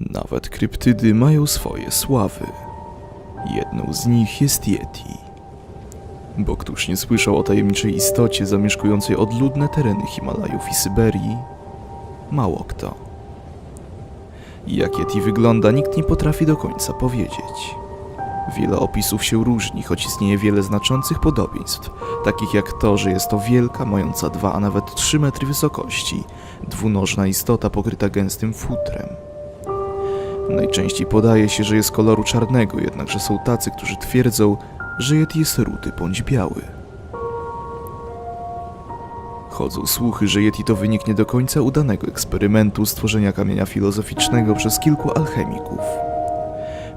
Nawet kryptydy mają swoje sławy. Jedną z nich jest Yeti. Bo któż nie słyszał o tajemniczej istocie zamieszkującej odludne tereny Himalajów i Syberii? Mało kto. Jak Yeti wygląda, nikt nie potrafi do końca powiedzieć. Wiele opisów się różni, choć istnieje wiele znaczących podobieństw, takich jak to, że jest to wielka, mająca 2, a nawet 3 metry wysokości, dwunożna istota pokryta gęstym futrem. Najczęściej podaje się, że jest koloru czarnego, jednakże są tacy, którzy twierdzą, że Yeti jest rudy bądź biały. Chodzą słuchy, że Yeti to wynik nie do końca udanego eksperymentu stworzenia kamienia filozoficznego przez kilku alchemików.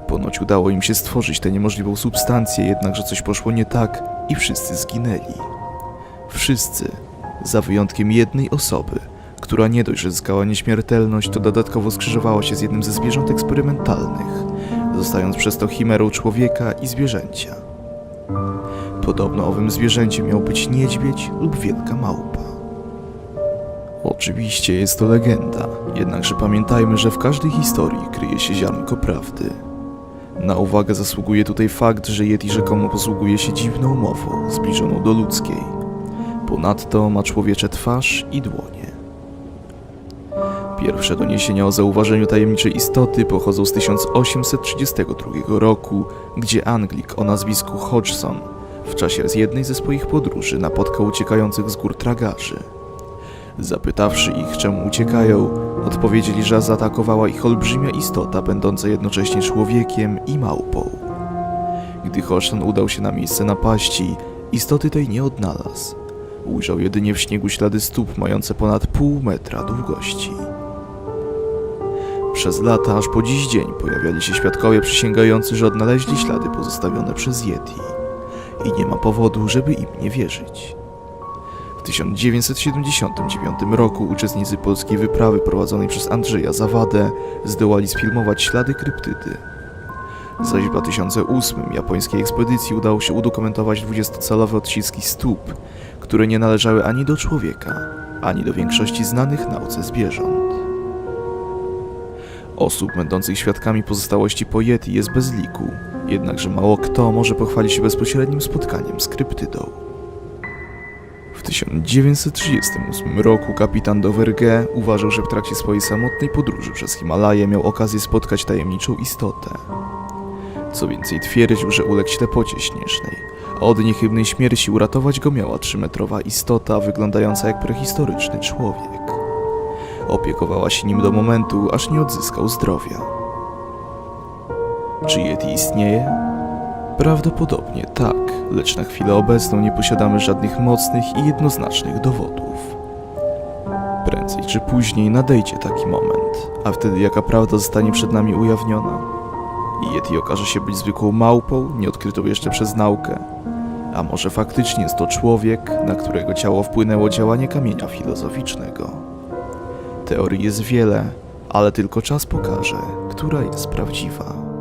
Ponoć udało im się stworzyć tę niemożliwą substancję, jednakże coś poszło nie tak i wszyscy zginęli. Wszyscy, za wyjątkiem jednej osoby, która nie dość, że zyskała nieśmiertelność, to dodatkowo skrzyżowała się z jednym ze zwierząt eksperymentalnych, zostając przez to chimerą człowieka i zwierzęcia. Podobno owym zwierzęciem miał być niedźwiedź lub wielka małpa. Oczywiście jest to legenda, jednakże pamiętajmy, że w każdej historii kryje się ziarnko prawdy. Na uwagę zasługuje tutaj fakt, że Yeti rzekomo posługuje się dziwną mową, zbliżoną do ludzkiej. Ponadto ma człowiecze twarz i dłonie. Pierwsze doniesienia o zauważeniu tajemniczej istoty pochodzą z 1832 roku, gdzie Anglik o nazwisku Hodgson w czasie z jednej ze swoich podróży napotkał uciekających z gór tragarzy. Zapytawszy ich, czemu uciekają, odpowiedzieli, że zaatakowała ich olbrzymia istota, będąca jednocześnie człowiekiem i małpą. Gdy Hodgson udał się na miejsce napaści, istoty tej nie odnalazł. Ujrzał jedynie w śniegu ślady stóp mające ponad pół metra długości. Przez lata, aż po dziś dzień, pojawiali się świadkowie przysięgający, że odnaleźli ślady pozostawione przez Yeti i nie ma powodu, żeby im nie wierzyć. W 1979 roku uczestnicy polskiej wyprawy prowadzonej przez Andrzeja Zawadę zdołali sfilmować ślady kryptydy. Zaś w 2008 japońskiej ekspedycji udało się udokumentować 20-calowe odciski stóp, które nie należały ani do człowieka, ani do większości znanych nauce zwierząt. Osób będących świadkami pozostałości po Yeti jest bez liku, jednakże mało kto może pochwalić się bezpośrednim spotkaniem z kryptydą. W 1938 roku kapitan Dovergue uważał, że w trakcie swojej samotnej podróży przez Himalaje miał okazję spotkać tajemniczą istotę. Co więcej, twierdził, że uległ ślepocie śnieżnej, a od niechybnej śmierci uratować go miała trzymetrowa istota wyglądająca jak prehistoryczny człowiek. Opiekowała się nim do momentu, aż nie odzyskał zdrowia. Czy Yeti istnieje? Prawdopodobnie tak, lecz na chwilę obecną nie posiadamy żadnych mocnych i jednoznacznych dowodów. Prędzej czy później nadejdzie taki moment, a wtedy jaka prawda zostanie przed nami ujawniona? Yeti okaże się być zwykłą małpą, nieodkrytą jeszcze przez naukę. A może faktycznie jest to człowiek, na którego ciało wpłynęło działanie kamienia filozoficznego? Teorii jest wiele, ale tylko czas pokaże, która jest prawdziwa.